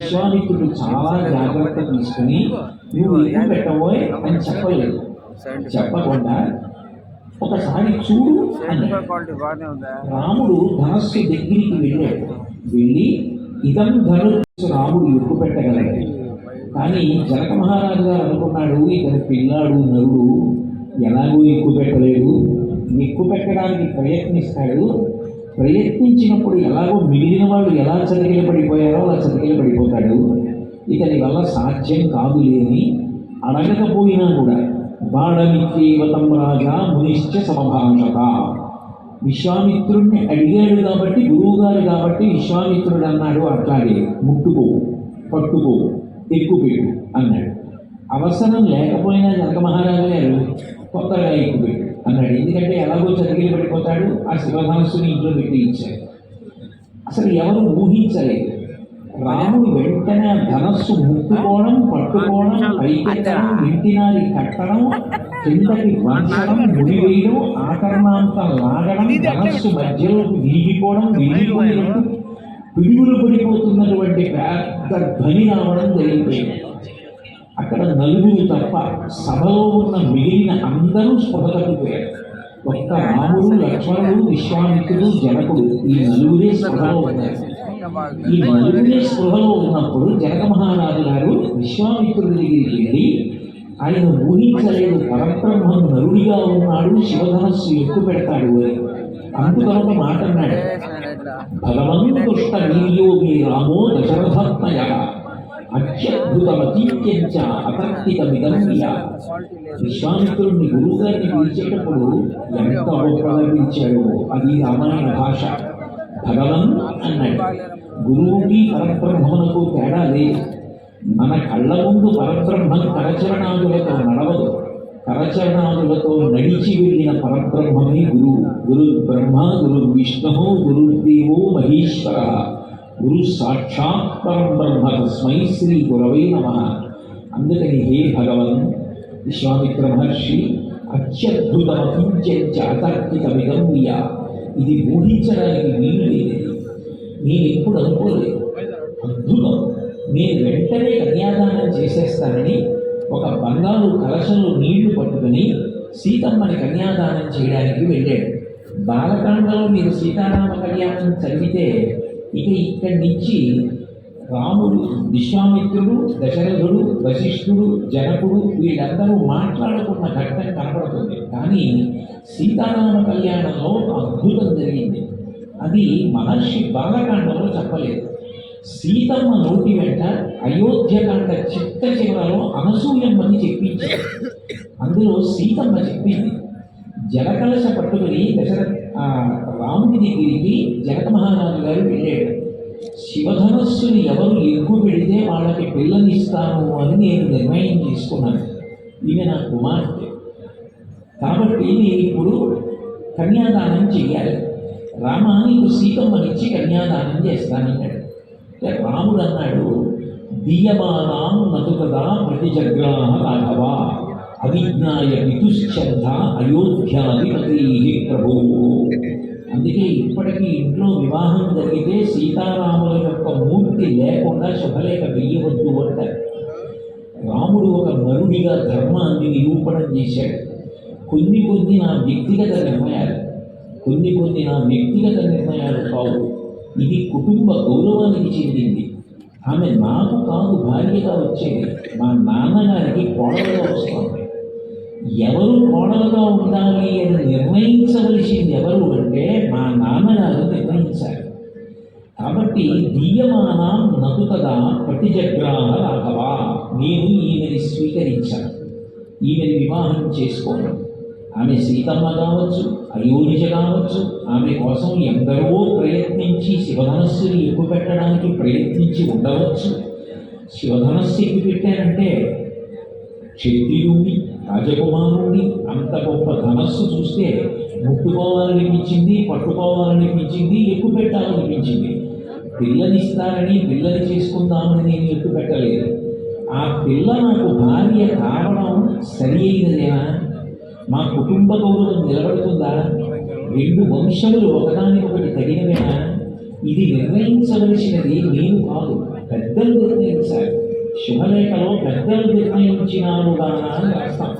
విశ్వామిత్రుడు చాలా జాగ్రత్త తీసుకుని నువ్వు ఏం పెట్టబోయ్? అని చెప్పలేదు. చెప్పకుండా ఒకసారి చూడు రాముడు ధనస్సు దగ్గరికి వెళ్ళాడు. వెళ్ళి ఇదం ధనుస్సు రాముడు ఎక్కువ పెట్టగలడు. కానీ జనక మహారాజు గారు అనుకున్నాడు ఇతని పిల్లాడు నరుడు ఎలాగో ఎక్కువ పెట్టలేడు ఎక్కువ పెట్టడానికి ప్రయత్నిస్తాడు. ప్రయత్నించినప్పుడు ఎలాగో మిగిలిన వాళ్ళు ఎలా చతికిల పడిపోయారో అలా చతికిల పడిపోతాడు. ఇతని వల్ల సాధ్యం కాదులే అని అడగకపోయినా కూడా బాణమిత్యేవతం రాజా మునిశ్చ సమభాషత. విశ్వామిత్రుడిని అడిగాడు కాబట్టి గురువుగారు కాబట్టి విశ్వామిత్రుడు అన్నాడు అట్లాగే ముట్టుకో పట్టుకో ఎక్కుపెట్టు అన్నాడు. అవసరం లేకపోయినా జనక మహారాజు గారు కొత్తగా ఎక్కుపెట్టు అన్నాడు. ఎందుకంటే ఎలాగో చదివిలు పడిపోతాడు ఆ శివధనస్సుని ఇంట్లో పెట్టి ఇచ్చాడు. అసలు ఎవరు ఊహించలేదు. రాముడు వెంటనే ఆ ధనస్సు ముట్టుకోవడం పట్టుకోవడం పైకెత్తడం ఇంటినారి కట్టడం కిందకి వంచడం ముడివేయడం ఆకరణాంతం లాగడం ధనస్సు మధ్యలోకి విరిగిపోవడం విరిగిపోయినట్టు పిడుగులు పడిపోతున్నటువంటి పెద్ద ధ్వని రావడం జరిగిపోయింది. అక్కడ నలుగురు తప్ప సభలో ఉన్న మిగిలిన అందరూ స్పృహ తప్పిపోయారు ఒక్క రాముడు లక్ష్మణుడు విశ్వామిత్రుడు జనకుడు ఈ నలుగురే స్పృహలో ఉన్నారు. ఈ నలుగురే స్పృహలో ఉన్నప్పుడు జనక మహారాజు గారు విశ్వామిత్రుడి దగ్గరికి వెళ్ళి ఆయన ఊహించలేదు పరబ్రహ్మం నరుడిగా ఉన్నాడు శివధనస్సు ఎక్కువ పెడతాడు అని అందుకొనొక మాట అన్నాడు. భగవంతుష్ట వీర్యోగి రామో దశరథత్మయ అత్యద్భుతమతీత్యంచ అతర్కితమిదం వియా విశ్వామిత్రుడిని గురువుగారిని పిలిచేటప్పుడు ఎంత గొప్పగా పిలిచాడో అది రామాయణ భాష. భగవన్ అన్నాడు గురువుకి పరబ్రహ్మమునకు తేడా లేదు. మన కళ్ళ ముందు పరబ్రహ్మం కరచరణాదులతో నడవదు. కరచరణాదులతో నడిచి వెళ్ళిన పరబ్రహ్మమే గురువు. గురు బ్రహ్మ గురు విష్ణు గురుదేవో మహేశ్వర. గురు సాక్షాత్ పరం బ్రహ్మ తస్మై శ్రీ గురవై నమ. అందుకని హే భగవన్ విశ్వామిత్ర మహర్షి అత్యద్భుతమకించ అతర్కితమిదం వియా. ఇది ఊహించడానికి వీలు లేదు. నేను ఎప్పుడు అనుకోలేదు. అద్భుతం. నేను వెంటనే కన్యాదానం చేసేస్తానని ఒక బంగారు కలశలో నీళ్ళు పట్టుకుని సీతమ్మని కన్యాదానం చేయడానికి వెళ్ళాడు. బాలకాండలో మీరు సీతారామ కళ్యాణం చదివితే ఇక ఇక్కడి నుంచి రాముడు విశ్వామిత్రుడు దశరథుడు వశిష్ఠుడు జనకుడు వీళ్ళందరూ మాట్లాడుకున్న ఘట్టం కనపడుతుంది కానీ సీతారామ కళ్యాణంలో అద్భుతం జరిగింది. అది మహర్షి బాలకాండంలో చెప్పలేదు. సీతమ్మ నోటి వెంట అయోధ్యకాండ చిత్త చివరలో అనసూయమ్మని చెప్పించారు అందులో సీతమ్మ చెప్పింది జలకలశ పట్టుకుని దశరథ రాముడి దగ్గరికి జనక మహారాజు గారు వెళ్ళాడు. శివధనస్సుని ఎవరు ఎక్కువ పెడితే వాళ్ళకి పిల్లనిస్తాను అని నేను నిర్ణయం తీసుకున్నాను ఈమె నా కుమార్తె. కాబట్టి నేను ఇప్పుడు కన్యాదానం చేయాలి రామ నీకు సీతమ్మనిచ్చి కన్యాదానం చేస్తానన్నాడు. రాముడు అన్నాడు దీయమానాం నదు కదా ప్రతిజగ్రాహ రాఘవా. అవిజ్ఞాయ విదుశ్చంద అయోధ్యాధిపతి ప్రభు. అందుకే ఇప్పటికీ ఇంట్లో వివాహం జరిగితే సీతారాముల యొక్క మూర్తి లేకుండా శుభలేఖ వెయ్యవద్దు అంటారు రాముడు ఒక నరుడిగా ధర్మాన్ని నిరూపణం చేశాడు. కొన్ని కొన్ని నా వ్యక్తిగత నిర్ణయాలు కొన్ని కొన్ని నా వ్యక్తిగత నిర్ణయాలు కావు. ఇది కుటుంబ గౌరవానికి చెందింది. ఆమె నాకు కాదు భార్యగా వచ్చేది. మా నాన్నగారికి కోడలుగా వస్తాను ఎవరు కోడలుగా ఉండాలి అని నిర్ణయించవలసింది ఎవరు అంటే మా నాన్నగారు నిర్ణయించారు. కాబట్టి దీయమానం నతుతగా ప్రతిజగ్రాహ రాఘవ. నేను ఈమెని స్వీకరించాను. ఈమెని వివాహం చేసుకోవడం ఆమె సీతమ్మ కావచ్చు అయోనిజ కావచ్చు ఆమె కోసం ఎందరో ప్రయత్నించి శివధనస్సుని ఎక్కువ పెట్టడానికి ప్రయత్నించి ఉండవచ్చు. శివధనస్సు ఎక్కువ పెట్టారంటే క్షత్రియుణ్ణి రాజకుమారుణ్ణి అంత గొప్ప ధనస్సు చూస్తే ముట్టుకోవాలనిపించింది పట్టుకోవాలనిపించింది ఎక్కువ పెట్టాలనిపించింది పిల్లనిస్తారని పిల్లని చేసుకుందామని నేను ఎక్కువ పెట్టలేదు ఆ పిల్ల నాకు భార్య కావడం సరి అయినదేనా మా కుటుంబ గౌరవం నిలబడుతుందా? రెండు వంశములు ఒకదానికొకటి తగినవేనా? ఇది నిర్ణయించవలసినది నేను కాదు పెద్దలు నిర్ణయించాలి. శుభలేఖలో పెద్దలు నిర్ణయించినారు గానా అని రాస్తాం.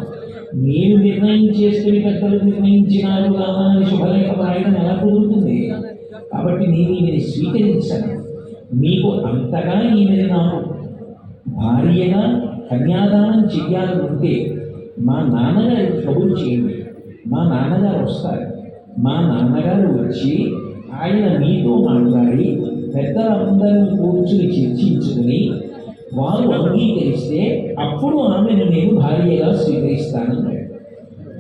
మీరు నిర్ణయం చేసుకుని పెద్దలు నిర్ణయించినారు గానా అని శుభలేఖ రాయడం ఎలా కుదురుతుంది? కాబట్టి నేను ఈమెని స్వీకరించాను. మీకు అంతగా ఈమెను నాకు భార్యగా కన్యాదానం చెయ్యాలి మా నాన్నగారు కబురు చేయండి. మా నాన్నగారు వస్తారు. మా నాన్నగారు వచ్చి ఆయన మీతో మాట్లాడి పెద్దలందరూ కూర్చుని చర్చించుకుని వారు అంగీకరిస్తే అప్పుడు ఆమెను నేను భార్యగా స్వీకరిస్తానన్నాడు.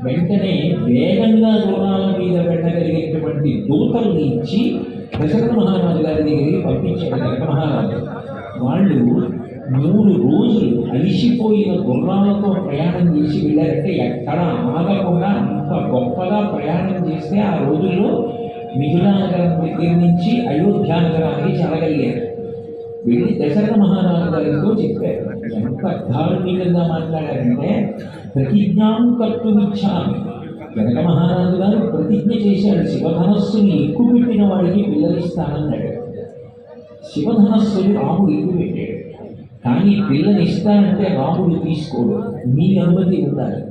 వెంటనే వేగంగా గుర్రాల మీద వెళ్ళగలిగేటువంటి దూతల్ని ఇచ్చి దశరథ మహారాజు గారి దగ్గరికి పంపించాడు జనక మహారాజు. వాళ్ళు మూడు రోజులు అలిసిపోయిన గుర్రాలతో ప్రయాణం చేసి వెళ్ళారంటే ఎక్కడ ఆగకుండా అంత గొప్పగా ప్రయాణం చేస్తే ఆ రోజుల్లో మిథునానగరం దగ్గర నుంచి అయోధ్య నగరానికి చెరగలిగారు. వెళ్ళి దశరథ మహారాజు గారితో చెప్పారు. ఎంత ధార్మికంగా మాట్లాడారంటే ప్రతిజ్ఞాం కర్తుమిచ్చామి జనక మహారాజు గారు ప్రతిజ్ఞ చేశాడు శివధనస్సుని ఎక్కువ పెట్టిన వాడికి పిల్లలిస్తానన్నాడు శివధనస్సుని రాముడు ఎక్కువ పెట్టాడు కానీ పిల్లలు ఇస్తానంటే రాముడు తీసుకోడు. మీ అనుమతి ఉండాలి.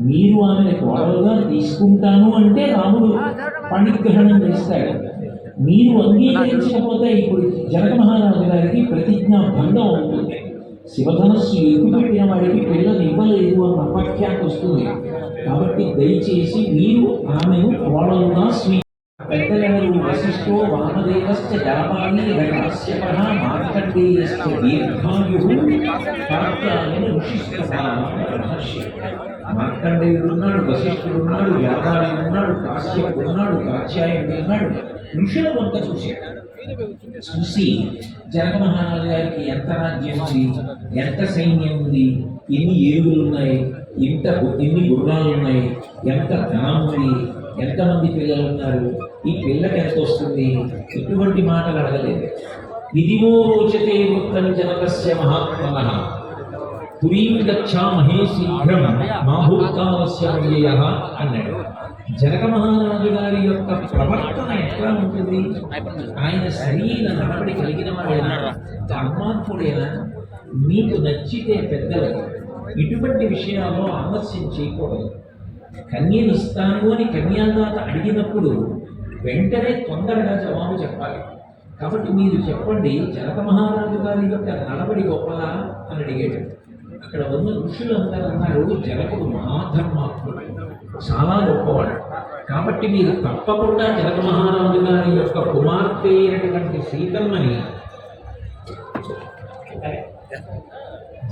మీరు ఆమెను గొడవగా తీసుకుంటాను అంటే రాముడు పణిగ్రహణం చేస్తాడు. మీరు అంగీకరించకపోతే ఇప్పుడు జనక మహారాజు గారికి ప్రతిజ్ఞ భంగం అవుతుంది. శివధనస్సు ఎక్కుపెట్టిన వాడికి పిల్లలు ఇవ్వలేదు అన్న అపఖ్యాతి వస్తుంది. కాబట్టి దయచేసి మీరు ఆమెను కోడలుగా స్వీ పెద్దలెవరు వశిష్ఠో వామదేవశ్చ జాపాలి రకాశ్యప మార్కండేయశ్చ దీర్ఘాయు కాత్యాయన ఋషిష్ఠ మార్కండేయుడు ఉన్నాడు వశిష్ఠుడు ఉన్నాడు వ్యాపారి ఉన్నాడు కాశ్యపుడు ఉన్నాడు కాత్యాయుడు ఉన్నాడు ఋషుల వంక చూశాడు చూసి జనకమహారాజు గారికి ఎంత రాజ్యం ఉంది? ఎంత సైన్యం ఉంది? ఎన్ని ఏనుగులు ఉన్నాయి? ఎంత ఎన్ని గుర్రాలు ఉన్నాయి? ఎంత ధనం ఉంది? ఎంతమంది పిల్లలు ఉన్నారు? ఈ పిల్లకి ఎంత వస్తుంది? ఎటువంటి మాటలు అడగలేదు. విధిమో రోచతే వృత్తం జనకస్య మహాత్మన. పురీం గచ్చామహే శీఘ్రం మా భూత్కాలస్య అన్నాడు. జనక మహారాజు గారి యొక్క ప్రవర్తన ఎట్లా ఉంటుంది? ఆయన శరీర నడవడి కలిగిన వాడేనా ధర్మాత్ముడేనా మీకు నచ్చితే పెద్దలు ఇటువంటి విషయాల్లో ఆలస్యం చేయకూడదు. కన్యను ఇస్తాను అని కన్యాదాత అడిగినప్పుడు వెంటనే తొందరగా జవాబు చెప్పాలి. కాబట్టి మీరు చెప్పండి జనక మహారాజు గారి యొక్క నడవడి గొప్పదా? అని అడిగేటప్పుడు. అక్కడ ఉన్న ఋషులందరూ అన్నారు జనకుడు మహాధర్మాత్ముడు. చాలా గొప్పవాడు. కాబట్టి మీరు తప్పకుండా జనక మహారాజు గారి యొక్క కుమార్తె అయినటువంటి సీతమ్మని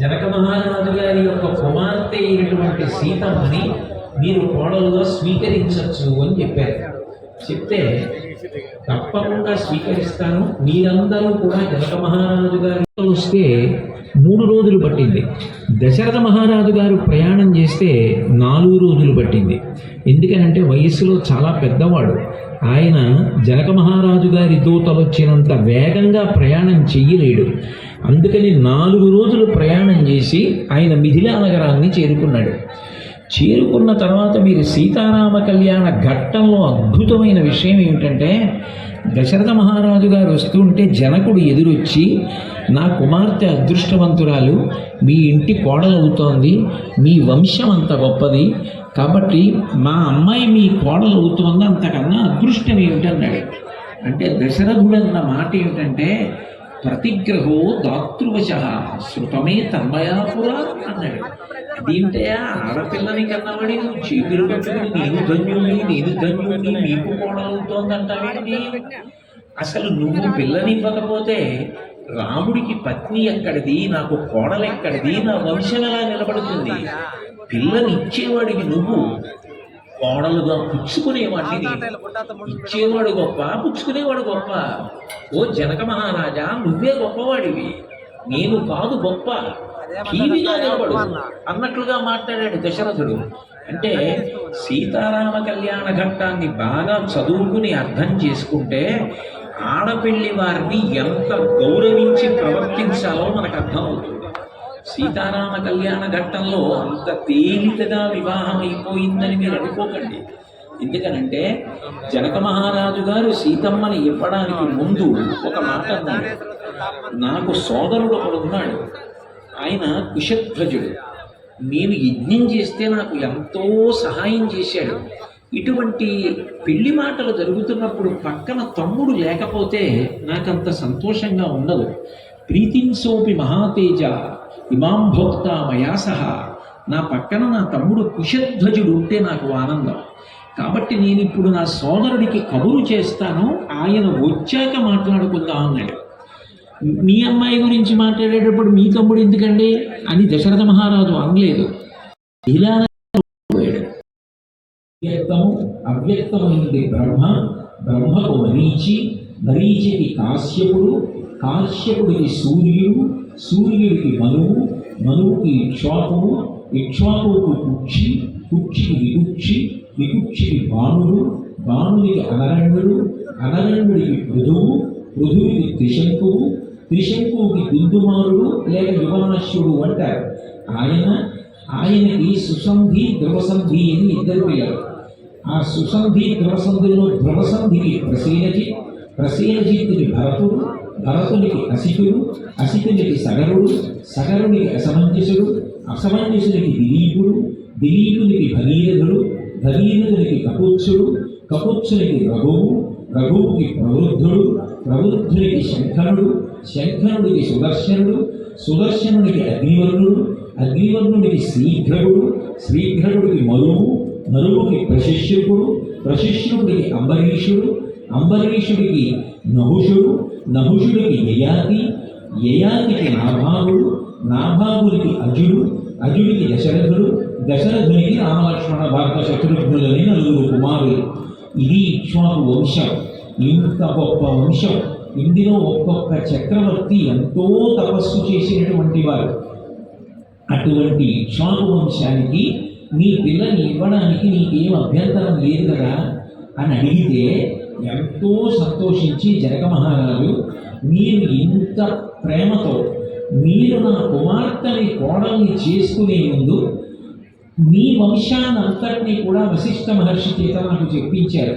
జనక మహారాజు గారి యొక్క కుమార్తె అయినటువంటి సీతమ్మని మీరు కోడలుగా స్వీకరించవచ్చు అని చెప్పారు. చెప్తే తప్పకుండా స్వీకరిస్తాను. మీరందరూ కూడా జనక మహారాజు గారి వస్తే మూడు రోజులు పట్టింది. దశరథ మహారాజు గారు ప్రయాణం చేస్తే నాలుగు రోజులు పట్టింది. ఎందుకనంటే వయస్సులో చాలా పెద్దవాడు. ఆయన జనక మహారాజు గారి దూతలు వచ్చినంత వేగంగా ప్రయాణం చెయ్యలేడు. అందుకని నాలుగు రోజులు ప్రయాణం చేసి ఆయన మిథిలా నగరాన్ని చేరుకున్నాడు. చేరుకున్న తర్వాత మీరు సీతారామ కళ్యాణ ఘట్టంలో అద్భుతమైన విషయం ఏమిటంటే దశరథ మహారాజు గారు వస్తుంటే జనకుడు ఎదురొచ్చి నా కుమార్తె అదృష్టవంతురాలు మీ ఇంటి కోడలవుతోంది మీ వంశం అంత గొప్పది కాబట్టి మా అమ్మాయి మీ కోడలవుతోంది అంతకన్నా అదృష్టం ఏమిటన్నాడు. అంటే దశరథుడు అన్న మాట ఏమిటంటే ప్రతిగ్రహో దాతృవశ. శృతమే తన్మయా తన్మయాపురా అన్నాడు. దీంటయా ఆడపిల్లని కన్నవాడి నువ్వు చీకులు పెట్టుకుని నేను ధన్యుణ్ణి నేను ధన్యుణ్ణి నీకు కోడలుతోందంటావేంటి అసలు నువ్వు పిల్లని ఇవ్వకపోతే రాముడికి పత్ని ఎక్కడిది నాకు కోడలు ఎక్కడిది నా వంశం ఎలా నిలబడుతుంది? పిల్లనిచ్చేవాడికి నువ్వు. కోడలుగా పుచ్చుకునేవాడిని నేను. ఇచ్చేవాడు గొప్ప పుచ్చుకునేవాడు గొప్ప. ఓ జనక మహారాజా నువ్వే గొప్పవాడివి. నేను కాదు గొప్ప. టీవీగా నిలబడు. అన్నట్లుగా మాట్లాడాడు దశరథుడు. అంటే సీతారామ కళ్యాణ ఘట్టాన్ని బాగా చదువుకుని అర్థం చేసుకుంటే ఆడపిల్లి వారిని ఎంత గౌరవించి ప్రవర్తించాలో మనకు అర్థం అవుతుంది సీతారామ కళ్యాణ ఘట్టంలో అంత తేలికగా వివాహం అయిపోయిందని మీరు అనుకోకండి. ఎందుకనంటే జనక మహారాజు గారు సీతమ్మని ఇవ్వడానికి ముందు ఒక మాట అన్నాడు. నాకు సోదరుడు ఒకడు ఉన్నాడు. ఆయన కుశధ్వజుడు. నేను యజ్ఞం చేస్తే నాకు ఎంతో సహాయం చేశాడు. ఇటువంటి పెళ్ళి మాటలు జరుగుతున్నప్పుడు పక్కన తమ్ముడు లేకపోతే నాకంత సంతోషంగా ఉండదు. ప్రీతింసోపి మహాతేజ ఇమాం భోక్త మయా సహా. నా పక్కన నా తమ్ముడు కుశధ్వజుడు ఉంటే నాకు ఆనందం. కాబట్టి నేను ఇప్పుడు నా సోదరుడికి కబురు చేస్తాను ఆయన వచ్చాక మాట్లాడుకుందాం అన్నాడు. మీ అమ్మాయి గురించి మాట్లాడేటప్పుడు మీ తమ్ముడు ఎందుకండి? అని దశరథ మహారాజు అనలేదు. ఇలా వ్యక్తము అవ్యక్తమైనది బ్రహ్మ బ్రహ్మకు మరీచి మరీచికి కాశ్యపుడు కాశ్యపుడికి సూర్యుడు సూర్యుడికి మనువు మనువుకి ఇక్ష్వాకుడు ఇక్ష్వాకుడికి కుక్షి కుక్షికి వికుక్షి వికుక్షికి బాణుడు బాణుడికి అనరంగుడు అనరంగుడికి పృథువు పృథువుకి త్రిశంకువు త్రిశంకువుకి దుందుమారుడు లేక యువనాశ్యుడు అంటారు. ఆయన ఆయనకి సుసంధి ద్రవసంధి అని ఇద్దరు అయ్యారు ఆ సుసంధి ద్రవసంధిలో ద్రవసంధికి ప్రసీనకి ప్రసేనజిత్తుని భరతుడు భరతునికి అసితుడు అసితునికి సగరుడు సగరునికి అసమంజసుడు అసమంజసునికి దిలీపుడు దిలీపునికి భగీరథుడు భగీరథునికి కపుత్సుడు కపుత్సునికి రఘువు రఘువుకి ప్రవృద్ధుడు ప్రవృద్ధునికి శంఖనుడు శంఖనుడికి సుదర్శనుడు సుదర్శనుడికి అగ్నివర్ణుడు అగ్నివర్ణుడికి శ్రీఘ్రవుడు శ్రీఘ్రవుడికి మరువు మరువుకి ప్రశిష్యుడు ప్రశిష్యుడికి అంబరీషుడు అంబరీషుడికి నహుషుడు నహుషుడికి యయాతి యయాతికి నాభాగుడు నాభాగుడికి అజుడు అజుడికి దశరథుడు దశరథునికి రామలక్ష్మణ భారత శత్రుఘ్నులని నలుగురు కుమారులు. ఇది ఇక్ష్వాకు వంశం. ఇంత గొప్ప వంశం. ఇందులో ఒక్కొక్క చక్రవర్తి ఎంతో తపస్సు చేసినటువంటి వారు. అటువంటి ఇక్ష్వాకు వంశానికి నీ పిల్లని ఇవ్వడానికి నీకేం అభ్యంతరం లేదు కదా? అని అడిగితే ఎంతో సంతోషించి జనక మహారాజు మీరు ఇంత ప్రేమతో మీరు నా కుమార్తెని కోడల్ని చేసుకునే ముందు మీ వంశాన్నంతటినీ కూడా వశిష్ఠ మహర్షి చేత నాకు చెప్పించారు.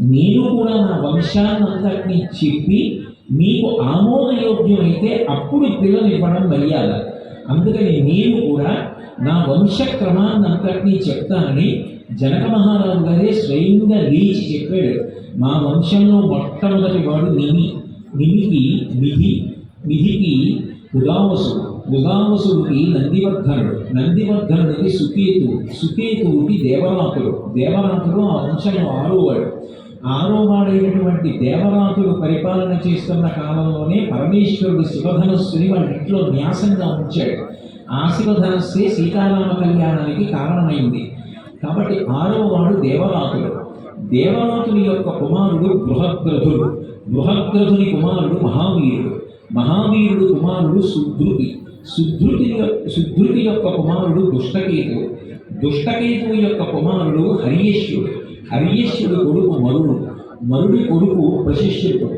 నేను కూడా నా వంశాన్నంతటినీ చెప్పి మీకు ఆమోదయోగ్యమైతే అప్పుడు పిల్లలు ఇవ్వడం మర్యాద. అందుకని నేను కూడా నా వంశక్రమాన్నంతటినీ చెప్తానని జనక మహారాజు గారే స్వయంగా లేచి చెప్పాడు మా వంశంలో మొట్టమొదటి వాడు నిమి నిమికి మిధి మిధికి ఉదావసు. ఉదావసుడికి నందివర్ధనుడు. నందివర్ధనుడికి సుకేతు సుకేతువుకి దేవనాథుడు దేవనాథుడు ఆ వంశంలో ఆరోవాడు ఆరోవాడైనటువంటి దేవనాథుడు పరిపాలన చేస్తున్న కాలంలోనే పరమేశ్వరుడు శివధనస్సుని వాళ్ళ ఇంట్లో న్యాసంగా ఉంచాడు. ఆ శివధనస్సే సీతారామ కళ్యాణానికి కారణమైంది. కాబట్టి ఆరవ వాడు దేవనాథుడు. దేవనాథుని యొక్క కుమారుడు బృహద్రథుడు. బృహద్రథుని కుమారుడు మహావీరుడు. మహావీరుడు కుమారుడు సుధృతి. సుధృతి సుధృతి యొక్క కుమారుడు దుష్టకేతువు దుష్టకేతువు యొక్క కుమారుడు హరియేశ్వరుడు హరియేశ్వరుడు కొడుకు మరుడు. మరుడి కొడుకు ప్రశిష్యుడు.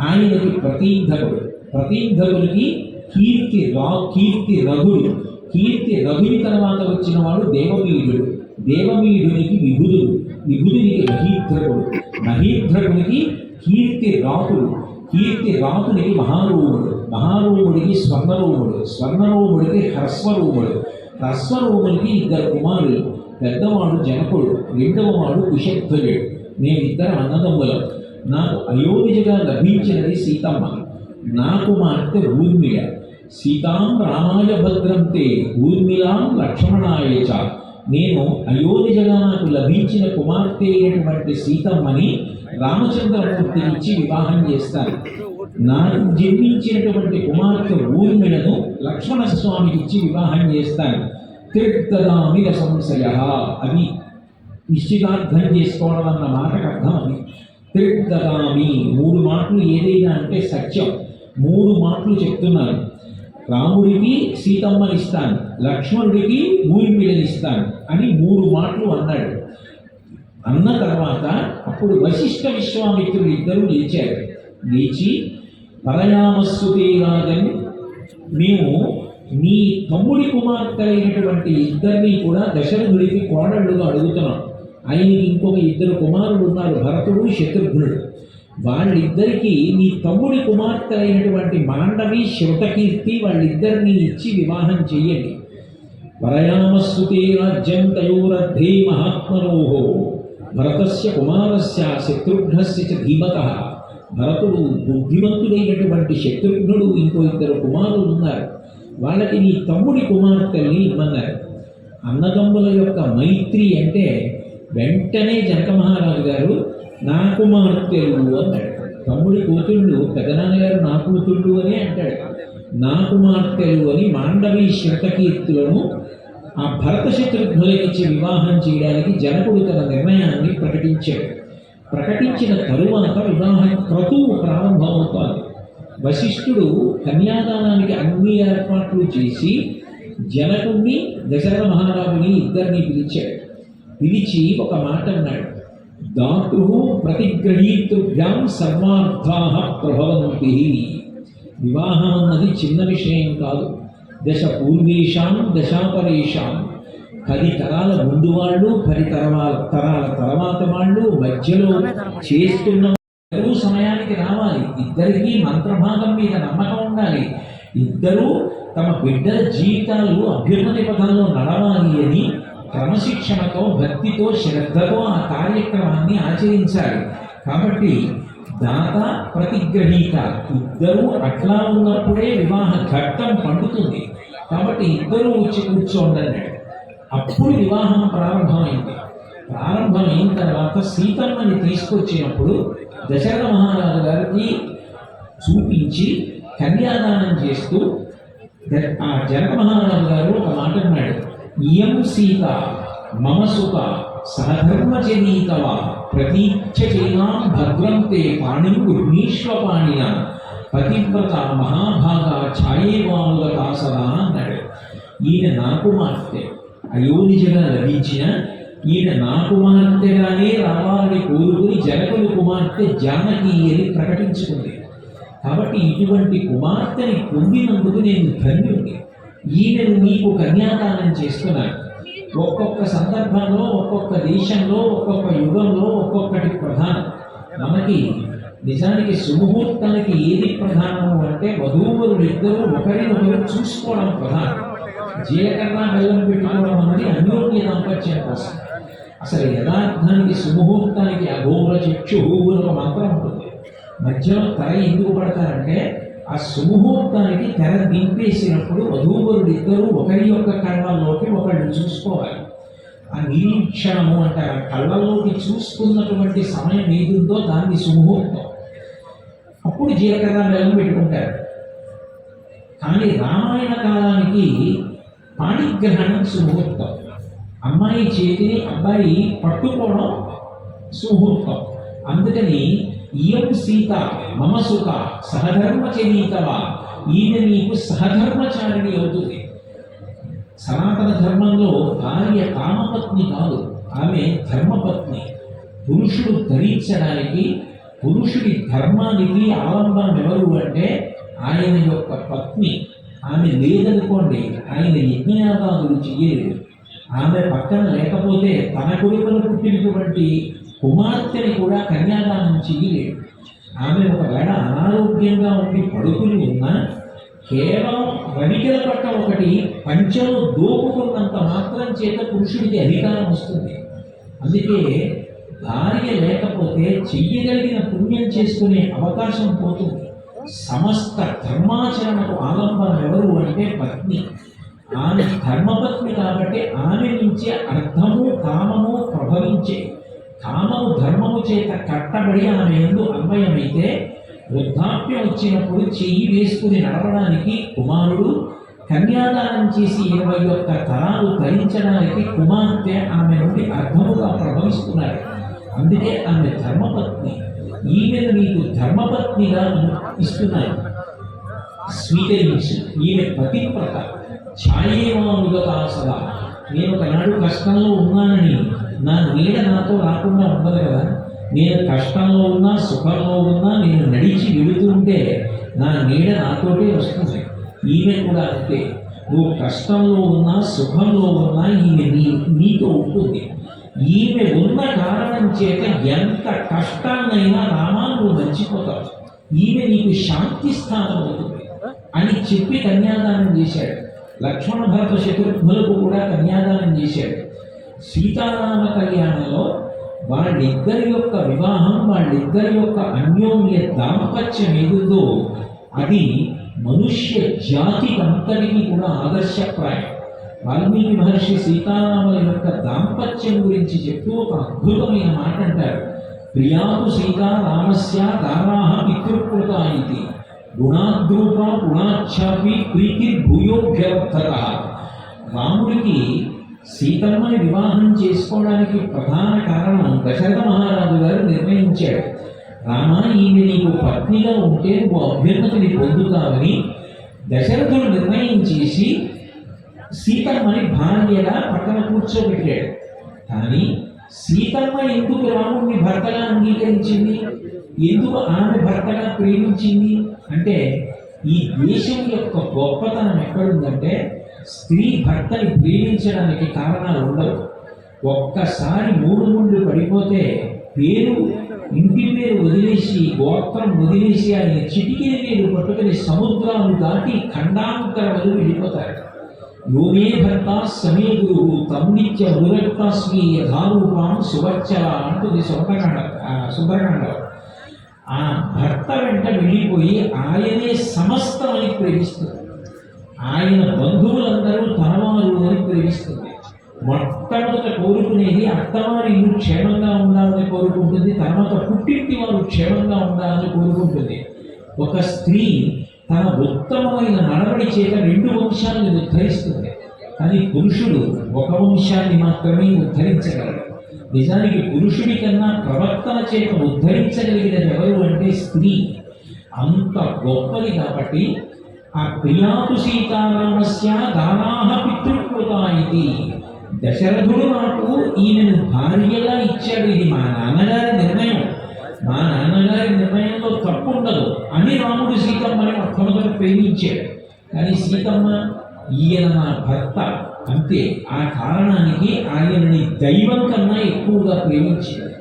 ఆయనకి ప్రతీంధకుడు. ప్రతీంధకుడికి కీర్తి రా కీర్తి రఘుడు. కీర్తి రఘుని తర్వాత వచ్చిన వాడు దేవవీరుడు. దేవమీయుడికి విభుదుడు. విభుదునికి మహీధ్రకుడు మహీధ్రకునికి కీర్తి రాతుడు కీర్తి రాతునికి మహారూముడు మహారూముడికి స్వర్ణరూముడు స్వర్ణరూముడికి హ్రస్వరోముడు హ్రస్వరోముడికి ఇద్దరు కుమారులు. పెద్దవాడు జనకుడు. రెండవ వాడు కుశధ్వజుడు. మేమిద్దరం అన్నదమ్ములం. నాకు అయోనిజగా లభించినది సీతమ్మ. నా కుమార్తె ఊర్మిళ. సీతాం రామాయ భద్రంతే. ఊర్మిళాం లక్ష్మణాయ చ. నేను అయోధ్య నాకు లభించిన కుమార్తె అయినటువంటి సీతమ్మని రామచంద్రమూర్తినిచ్చి వివాహం చేస్తాను నాకు జన్మించినటువంటి కుమార్తె ఊర్మిళను లక్ష్మణ స్వామికి ఇచ్చి వివాహం చేస్తాను తిర్దదామిల సంశయ అది నిశ్చితార్థం చేసుకోవడం అన్న మాటకు అర్థం అది. మూడు మాటలు ఏదైనా అంటే సత్యం. మూడు మాటలు చెప్తున్నారు. రాముడికి సీతమ్మని ఇస్తాను లక్ష్మణుడికి ఊర్మిళని ఇస్తాను అని మూడు మాటలు అన్నాడు. అన్న తర్వాత అప్పుడు వశిష్ఠ విశ్వామిత్రుడు ఇద్దరు లేచారు. లేచి పరయామస్సుతే మేము నీ తమ్ముడి కుమార్తె అయినటువంటి ఇద్దరిని కూడా దశరథుడికి కోడళ్ళుగా అడుగుతున్నాం. ఆయనకి ఇంకొక ఇద్దరు కుమారుడు ఉన్నారు భరతుడు శత్రుఘ్నుడు. వాళ్ళిద్దరికీ నీ తమ్ముడి కుమార్తె అయినటువంటి మాండవి శృతకీర్తి వాళ్ళిద్దరినీ ఇచ్చి వివాహం చెయ్యండి. వరయామస్తుతే రాజ్యం తయోరద్ధే మహాత్మనోహో భరతస్య కుమారస్య శత్రుఘ్నస్య చ ధీమత. భరతుడు బుద్ధిమంతుడైనటువంటి శత్రుఘ్నుడు ఇంకో ఇద్దరు కుమారులు ఉన్నారు. వాళ్ళకి నీ తమ్ముడి కుమార్తెల్ని ఇమ్మన్నారు. అన్నదమ్ముల యొక్క మైత్రి అంటే వెంటనే జనక మహారాజు గారు నా కుమార్తెలు అంటాడు. తమ్ముడి కూతుళ్ళు పెదనాన్నగారు నా కూతుళ్ళు అని అంటాడు. నా కుమార్తెలు అని మాండవి శృతకీర్తులను ఆ భరత శత్రుఘ్నులకిచ్చి వివాహం చేయడానికి జనకుడు తన నిర్ణయాన్ని ప్రకటించాడు. ప్రకటించిన తరువాత వివాహ క్రతువు ప్రారంభమవుతోంది. వశిష్ఠుడు కన్యాదానానికి అన్ని ఏర్పాట్లు చేసి జనకుణ్ణి దశరథ మహారాజుని ఇద్దరిని పిలిచాడు. పిలిచి ఒక మాట అన్నాడు. దాతృ ప్రతిగ్రహీతృభ్యాం సర్వార్థా ప్రభవంతి వివాహం అన్నది చిన్న విషయం కాదు। దశ పూర్వేషాం దశాపరేషాం। పది తరాల ముందు వాళ్ళు పది తరాల తరాల తర్వాత వాళ్ళు మధ్యలో చేస్తున్న సమయానికి రావాలి. ఇద్దరికీ మంత్రభాగం మీద నమ్మకం ఉండాలి. ఇద్దరూ తమ బిడ్డల జీవితాలు అభ్యున్నతి పదంలో నడవాలి అని క్రమశిక్షణతో భక్తితో శ్రద్ధతో ఆ కార్యక్రమాన్ని ఆచరించాలి. కాబట్టి దాత ప్రతిగ్రహీత ఇద్దరూ అట్లా ఉన్నప్పుడే వివాహ ఘట్టం పండుతుంది. కాబట్టి ఇద్దరూ వచ్చి కూర్చోండి అప్పుడు వివాహం ప్రారంభమైంది. ప్రారంభమైన తర్వాత సీతమ్మని తీసుకొచ్చినప్పుడు దశరథ మహారాజు గారికి చూపించి కన్యాదానం చేస్తూ ఆ జనక మహారాజు గారు ఒక మాట అన్నాడు. ఇయం సీత మమ సుత సహధర్మజనీతవా ప్రతీక్ష చైనాం భద్రం తే పాణిం గృహీష్వపాణిన పతివ్రత మహాభాగ ఛాయేవానుగతా సదా అన్నాడు. ఈయన నా కుమార్తె. అయోనిజగా లభించిన ఈయన నా కుమార్తెగానే రావాలని కోరుకుని జనకుని కుమార్తె జానకి అని ప్రకటించుకుంది. కాబట్టి ఇటువంటి కుమార్తెని పొందినందుకు నేను ధన్యుడిని ఈయన నీకు కన్యాదానం చేస్తున్నాడు. ఒక్కొక్క సందర్భంలో ఒక్కొక్క దేశంలో ఒక్కొక్క యుగంలో ఒక్కొక్కటి ప్రధానం. మనకి నిజానికి సుముహూర్తానికి ఏది ప్రధానము అంటే వధూవరులు ఇద్దరు ఒకరినొకరు చూసుకోవడం ప్రధానం. జీలకర్ర బెల్లం పెట్టుకోవడం అన్నది అన్యోన్య దాంపత్యం కోసం. అసలు యథార్థానికి సుముహూర్తానికి అఘోర చక్షు అని ఒక మంత్రం ఉంటుంది. మధ్యలో తల ఎందుకు పడతారంటే ఆ సుముహూర్తానికి తెర దింపేసినప్పుడు వధూవరుడు ఇద్దరు ఒకరి యొక్క కళ్ళల్లోకి ఒకళ్ళు చూసుకోవాలి. ఆ నిరీక్షణము అంటారు ఆ కళ్ళల్లోకి చూసుకున్నటువంటి సమయం ఏదుందో దాన్ని సుముహూర్తం. అప్పుడు జీలకర్ర బెల్లం పెట్టుకుంటారు. కానీ రామాయణ కాలానికి పాణిగ్రహణం సుముహూర్తం. అమ్మాయి చేతిని అబ్బాయి పట్టుకోవడం సుముహూర్తం. అందుకని ఇయం సీత మమ సుత సహధర్మచరీతవా ఈమె నీకు సహధర్మచారిణి అవుతుంది. సనాతన ధర్మంలో భార్య కామపత్ని కాదు ఆమె ధర్మపత్ని. పురుషుడు ధరించడానికి పురుషుడి ధర్మానికి ఆలంబనం ఎవరు అంటే ఆయన యొక్క పత్ని. ఆమె లేదనుకోండి ఆయన యజ్ఞయాగాదులు చెయ్యలేదు. ఆమె పక్కన లేకపోతే తన కొడుకును పుట్టినటువంటి కుమార్తెని కూడా కన్యాదానం చెయ్యలేడు ఆమె ఒకవేళ అనారోగ్యంగా ఉండి పడుకుని ఉన్నా కేవలం రవికల పట్ట ఒకటి పంచలో దోపుకున్నంత మాత్రం చేత పురుషుడికి అధికారం వస్తుంది. అందుకే భార్య లేకపోతే చెయ్యగలిగిన పుణ్యం చేసుకునే అవకాశం పోతుంది. సమస్త ధర్మాచరణకు ఆలంబనం ఎవరు అంటే పత్ని. ఆమె ధర్మపత్ని కాబట్టి ఆమె నుంచే అర్థము కామము ధర్మము చేత కట్టబడి ఆమె ఎందు అన్వయమైతే వృద్ధాప్యం వచ్చినప్పుడు చెయ్యి వేసుకుని నడవడానికి కుమారుడు కన్యాదానం చేసి ఇరవై ఒక్క తరాలు ధరించడానికి కుమార్తె ఆమె నుండి అర్థముగా ప్రభవిస్తున్నారు అందుకే ఆమె ధర్మపత్ని. ఈమెను నీకు ధర్మపత్నిగా ఇస్తున్నారు. స్వీకరించు. ఈమె పతివ్రత. ఛాయేమానుగత సదా నేను ఒకనాడు కష్టంలో ఉన్నానని. నా నీడ నాతో రాకుండా ఉండదు కదా. నేను కష్టంలో ఉన్నా సుఖంలో ఉన్నా నేను నడిచి వెళుతుంటే నా నీడ నాతోటే వస్తుంది. ఈమె కూడా అంతే. నువ్వు కష్టంలో ఉన్నా సుఖంలో ఉన్నా ఈమె నీ నీతో ఉంటుంది. ఈమె ఉన్న కారణం చేత ఎంత కష్టాన్నైనా రామాను నువ్వు మర్చిపోతావు. ఈమె నీకు శాంతి స్థానం అవుతుంది అని చెప్పి కన్యాదానం చేశాడు. లక్ష్మణ భరత శత్రుఘ్నులకు కూడా కన్యాదానం చేశాడు. సీతారామ కళ్యాణంలో వాళ్ళిద్దరి యొక్క వివాహం వాళ్ళిద్దరి యొక్క అన్యోన్య దాంపత్యం ఏదుందో అది మనుష్య జాతి అంతటికీ కూడా ఆదర్శప్రాయం. వాల్మీకి మహర్షి సీతారాముల యొక్క దాంపత్యం గురించి చెప్తూ ఒక అద్భుతమైన మాట అంటారు ప్రియాతు సీతారామస్య దారాహ పితృకృత ఇది గుణాద్రూప గుణాఛాపి ప్రీతి భూయోగ్యర్థక రాముడికి సీతమ్మని వివాహం చేసుకోవడానికి ప్రధాన కారణం దశరథ మహారాజు గారు నిర్ణయించాడు. రామ ఈమె నీకు పత్నిగా ఉంటే నువ్వు అభ్యున్నతిని పొందుతావని దశరథుడు నిర్ణయం చేసి సీతమ్మని భార్యగా పక్కన కూర్చోబెట్టాడు. కానీ సీతమ్మ ఎందుకు రాముడిని భర్తగా అంగీకరించింది? ఎందుకు ఆమె భర్తగా ప్రేమించింది? అంటే ఈ దేశం యొక్క గొప్పతనం ఎక్కడుందంటే స్త్రీ భర్తని ప్రేమించడానికి కారణాలు ఉండవు. ఒక్కసారి మూడు ముందు పడిపోతే పేరు ఇంటి పేరు వదిలేసి గోత్రం వదిలేసి ఆయన చిటికిన పేరు పట్టుకుని సముద్రాన్ని దాటి ఖండాంతర వదిలి వెళ్ళిపోతారు. యోగే భర్త సమీ గురువు తమ్నిత్య మురక్తాస్మి యథారూపాం సువర్చల అంటుంది సుందరకాండ ఆ, ఆ భర్త వెంట వెళ్ళిపోయి ఆయనే సమస్తమని ప్రేమిస్తుంది ఆయన బంధువులందరూ తనవారు అని ప్రేమిస్తుంది మొట్టమొదట కోరుకునేది అత్తవారి ఇల్లు క్షేమంగా ఉండాలని కోరుకుంటుంది తర్వాత పుట్టింటి వారు క్షేమంగా ఉండాలని కోరుకుంటుంది. ఒక స్త్రీ తన ఉత్తమమైన నడవడి చేత రెండు వంశాలను ఉద్ధరిస్తుంది. కానీ పురుషుడు ఒక వంశాన్ని మాత్రమే ఉద్ధరించగలరు నిజానికి పురుషుడి కన్నా ప్రవర్తన చేత ఉద్ధరించగలిగినది ఎవరు అంటే స్త్రీ. అంత గొప్పది కాబట్టి ఆ ప్రియాతు సీతారామస్య దానాహ పితృకృత ఇది. దశరథుడు నాకు ఈమెను భార్యగా ఇచ్చాడు. ఇది మా నాన్నగారి నిర్ణయం. మా నాన్నగారి నిర్ణయంలో తప్పు ఉండదు అని రాముడు సీతమ్మని మొట్టమొదటి ప్రేమించాడు. కానీ సీతమ్మ ఈయన నా భర్త. అంతే. ఆ కారణానికి ఆయనని దైవం కన్నా ఎక్కువగా ప్రేమించారు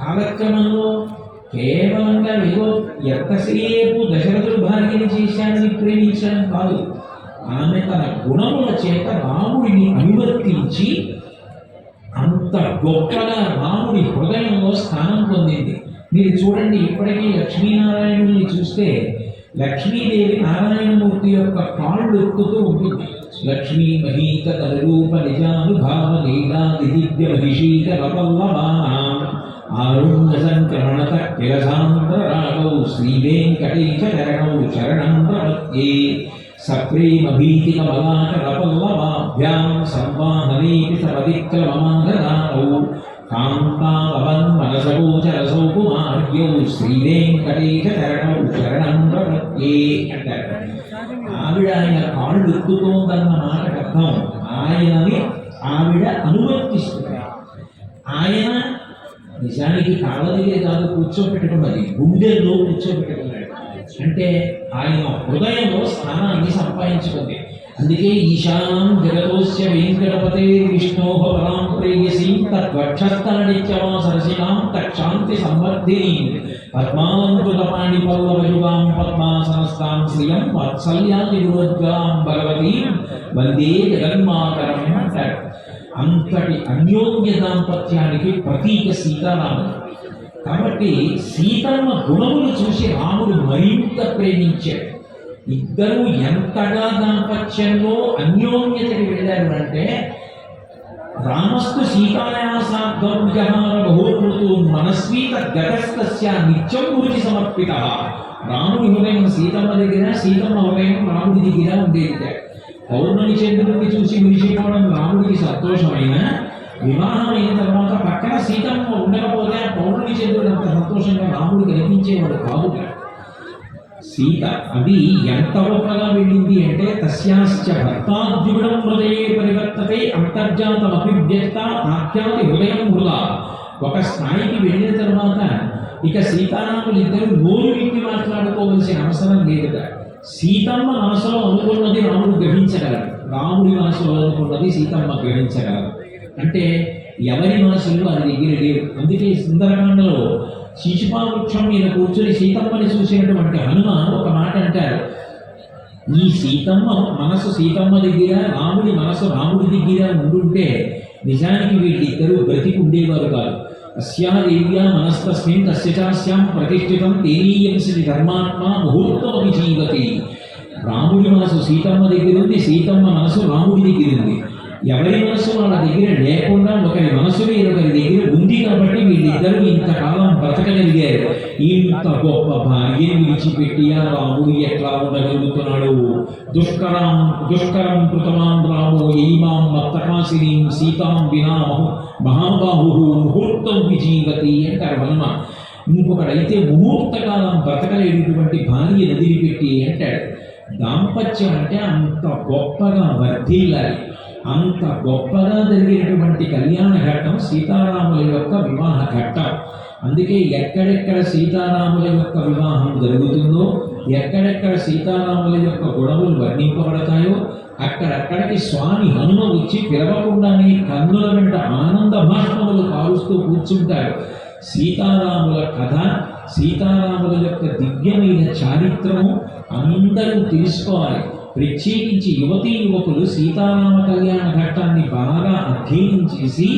కాలక్రమంలో కేవలంగా ఏదో ఎంతసేపు దశరథుడు భార్యని చేశాడని ప్రేమించడం కాదు. ఆమె తన గుణముల చేత రాముడిని అనువర్తించి అంత గొప్పగా రాముడి హృదయంలో స్థానం పొందింది. మీరు చూడండి ఇప్పటికీ లక్ష్మీనారాయణుని చూస్తే లక్ష్మీదేవి నారాయణమూర్తి యొక్క కాళ్ళు ఎక్కుతూ ఉంటుంది. లక్ష్మీ మహీక తలరూప నిజానుభావ లీలా దిదివ్య మహిషీక రపల్లవానాం ఆరుణ్య సంక్రమణత కిరసాంధ్ర రాగౌ శ్రీ వెంకటేశ చరణౌ శరణం ప్రపత్యే సప్రేమ భీతిక బలాక రపల్లవాభ్యాం సంవాహనేపి సపదిక్రమమాగరానౌ కాంతావన్ మనసగోచరసౌ కుమార్యౌ శ్రీ వెంకటేశ చరణౌ శరణం ప్రపత్యే అంటారు ఆవిడ ఆయన కాళ్ళు ఎక్కుతోందన్న మాటకు అర్థం. ఆయనని ఆవిడ అనువర్తిస్తుంది ఆయన నిజానికి కావలిగే కాదు కూర్చోబెట్టుకున్నది గుండెల్లో కూర్చోబెట్టుకున్నాడు అంటే ఆయన హృదయంలో స్థానాన్ని సంపాదించుకుంది. అందుకే ఈశాన్ జగదోస్య వెంకటపతే విష్ణో పరాం ప్రేయసీ తద్వక్షస్థల సరసినాం తక్షాంతి సంవర్ధిని పద్మాంకుతపాణి పల్లవయుగాం పద్మాసనస్థాం శ్రియం వాత్సల్యాన్ని విరోద్గాం భగవతీం వందే జగన్మాతరం అంటాడు అంతటి అన్యోన్య దాంపత్యానికి ప్రతీక సీతారాముడు కాబట్టి సీతమ్మ గుణములు చూసి రాముడు మరింత ప్రేమించాడు। ఇద్దరు ఎంతగా దాంపత్యంలో అన్యోన్యతకి వెళ్ళారు అంటే రామస్తు సీతాయా సార్ధం మనస్వీత గతస్తస్య నిత్యం గురించి సమర్పిత రాముడి హృదయం సీతమ్మ దగ్గర సీతమ్మ హృదయం రాముడి దగ్గర ఉండేది పౌర్ణమి చంద్రుడిని చూసి మురిసిపోవడం రాముడికి సంతోషమైన వివాహం అయిన తర్వాత పక్కన సీతమ్మ ఉండకపోతే ఆ పౌర్ణమి చంద్రుడు అంత సంతోషంగా రాముడు కనిపించేవాడు కాదు। సీత అది ఎంత గొప్పగా వెళ్ళింది అంటే తస్యాశ్చ భర్తాద్యుగుణం హృదయే పరివర్తతే అంతర్జాతం అభివ్యక్త ఆఖ్యాతి హృదయం వృధా ఒక స్థాయికి వెళ్ళిన తర్వాత ఇక సీతారాములు ఇద్దరు నోరు విప్పి మాట్లాడుకోవలసిన అవసరం లేదుగా సీతమ్మ మనసులో అనుకున్నది రాముడు గ్రహించగలరు రాముడి మనసులో అనుకున్నది సీతమ్మ గ్రహించగలరు అంటే ఎవరి మనసులో అది దగ్గర లేవు అందుకే సుందరకాండలో శిశుపా వృక్షం మీద కూర్చొని సీతమ్మని చూసినటువంటి హనుమ ఒక మాట అంటారు ఈ సీతమ్మ మనసు సీతమ్మ దగ్గర రాముడి మనసు రాముడి దగ్గర ఉండుంటే నిజానికి వీళ్ళిద్దరూ బ్రతికి ఉండేవారు కాదు. అస్యా దేవ్యా మనస్తస్మిన్ తస్యచాస్యాం ప్రతిష్ఠితం తేనీయంసి ధర్మాత్మ ముహూర్తమపి జీవతి రాముడి మనసు సీతమ్మ దగ్గర ఉంది సీతమ్మ మనసు రాముడి దగ్గర ఉంది. ఎవరి మనసు వాళ్ళ దగ్గర లేకుండా ఒకరి మనసు వేరొకరి దగ్గర ఉంది కాబట్టి వీళ్ళిద్దరూ ఇంతకాలం బ్రతకగలిగారు. ఇంత గొప్ప భార్యను విడిచిపెట్టి ఆ రాముడు ఎట్లా ఉండగలుగుతున్నాడు? దుష్కరం దుష్కరం కృతమాం రాము ఏమాం మత్తకాశినీం సీతాం వినా మహాబాహు ముహూర్తం విజీవతి అంటారు హనుమ ఇంకొకడైతే ముహూర్తకాలం బ్రతకలేనటువంటి భార్య వదిలిపెట్టి అంటాడు. దాంపత్యం అంటే అంత గొప్పగా వర్ధిల్లాలి. అంత గొప్పగా జరిగినటువంటి కళ్యాణ ఘట్టం సీతారాముల యొక్క వివాహ ఘట్టం. అందుకే ఎక్కడెక్కడ సీతారాముల యొక్క వివాహం జరుగుతుందో ఎక్కడెక్కడ సీతారాముల యొక్క గుణములు వర్ణింపబడతాయో అక్కడక్కడికి స్వామి హనుమ వచ్చి పిలవకుండానే కన్నుల వెంట ఆనంద భాష్మములు కాలుస్తూ కూర్చుంటారు. సీతారాముల కథ సీతారాముల యొక్క దివ్యమైన చారిత్రము అందరూ తెలుసుకోవాలి. ప్రత్యేకించి యువతీ యువకులు సీతారామ కళ్యాణ ఘట్టాన్ని బాగా అధ్యయనం చేసి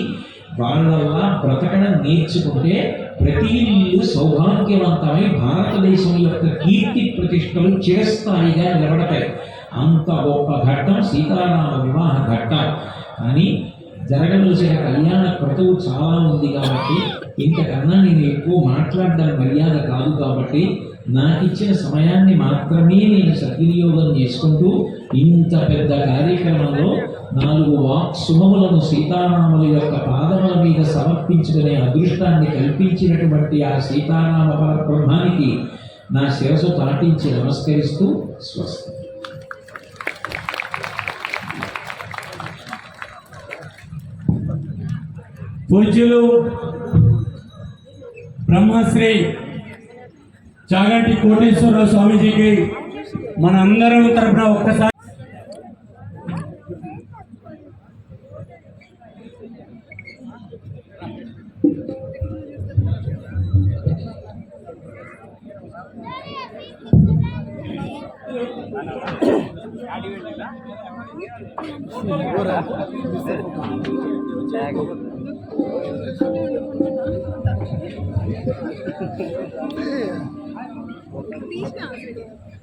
వాళ్ళల్లా బ్రతకడం నేర్చుకుంటే ప్రతి ఇల్లు సౌభాగ్యవంతమై భారతదేశం యొక్క కీర్తి ప్రతిష్టలు చిరస్థాయిగా నిలబడతాయి. అంత గొప్ప ఘట్టం సీతారామ వివాహ ఘట్టం. అని జరగవలసిన కళ్యాణ క్రతువు చాలా ఉంది కాబట్టి ఇంతకన్నా నేను ఎక్కువ మాట్లాడడం మర్యాద కాదు కాబట్టి నాకు ఇచ్చిన సమయాన్ని మాత్రమే నేను సద్వినియోగం చేసుకుంటూ ఇంత పెద్ద కార్యక్రమంలో నాలుగు వాక్సుమములను సీతారాముల యొక్క పాదముల మీద సమర్పించుకునే అదృష్టాన్ని కల్పించినటువంటి ఆ సీతారామ పరబ్రహ్మానికి నా శిరసు తాటించి నమస్కరిస్తూ స్వస్తి. పూజ్యులు బ్రహ్మశ్రీ जागंट कोटेश्वर राव स्वामीजी की मन अंदर तरफ़ 第一次这。